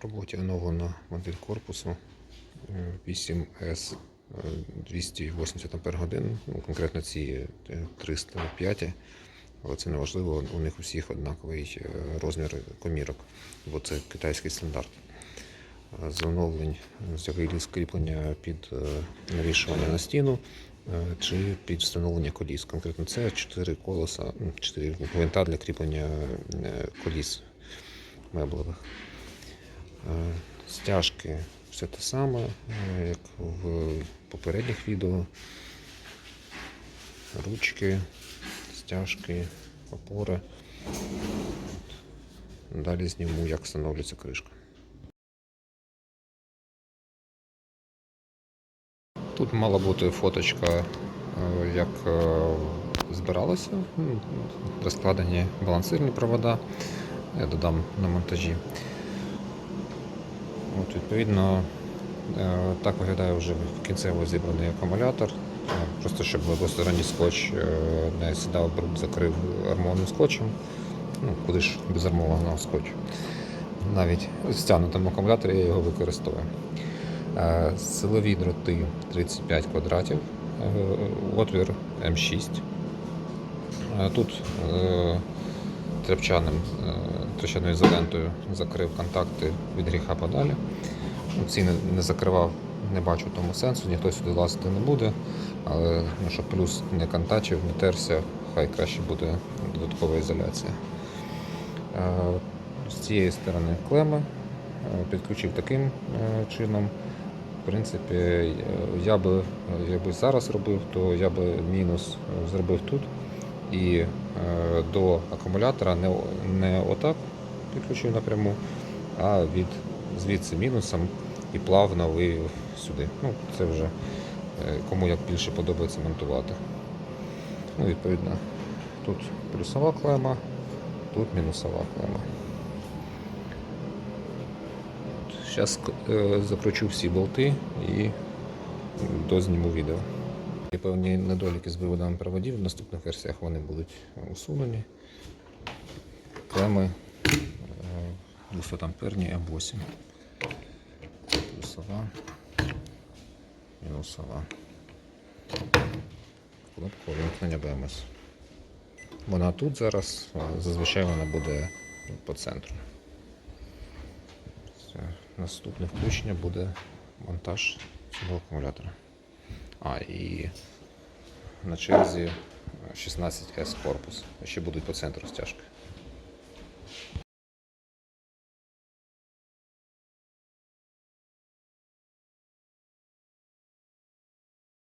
В роботі оновлена модель корпусу е, 8S е, 280 Ах, ну, конкретно ці е, 305, але це не важливо, у них усіх однаковий е, розмір комірок, бо це китайський стандарт. Е, З оновлень з'явились кріплення під е, навішування на стіну е, чи під встановлення коліс. Конкретно це 4 колеса, 4 гвинта для кріплення е, коліс меблевих. Е, Стяжки все те саме, е, як в попередніх відео. Ручки, стяжки, опори. Далі зніму, як встановлюється кришка. Тут мала бути фоточка, е, як збиралося, розкладені балансирні провода. Я додам на монтажі. От, відповідно, е, так виглядає вже кінцево зібраний акумулятор. Е, Просто щоб двосторонній скотч е, не сідав, закрив армованим скотчем. Ну, куди ж без армованого скотчу. Навіть в стягнутому акумуляторі я його використовую. Силові дроти 35 квадратів, отвір М6. Е, Тут тряпчаним, тряпчаною ізолентою закрив контакти від гріха подалі. Ну, Ці не, не закривав, не бачу тому сенсу, ніхто сюди лазити не буде. Але ну, щоб плюс не контачив, не терся, хай краще буде додаткова ізоляція. Е, З цієї сторони клеми е, підключив таким е, чином. В принципі, я би, якби зараз робив, то я би мінус зробив тут і е, до акумулятора не, не отак підключив напряму, а від звідси мінусом і плавно вивів сюди. Ну, це вже е, кому як більше подобається монтувати. Ну, відповідно, тут плюсова клема, тут мінусова клема. Зараз закручу всі болти і дозніму відео. Є певні недоліки з виводами проводів. В наступних версіях вони будуть усунені. Клеми 200 амперні М8. Плюсова, мінусова. Кнопка вимкнення БМС. Вона тут зараз, зазвичай вона буде по центру. Наступне включення буде монтаж цього акумулятора. А, і на черзі 16С корпус. Ще будуть по центру стяжки.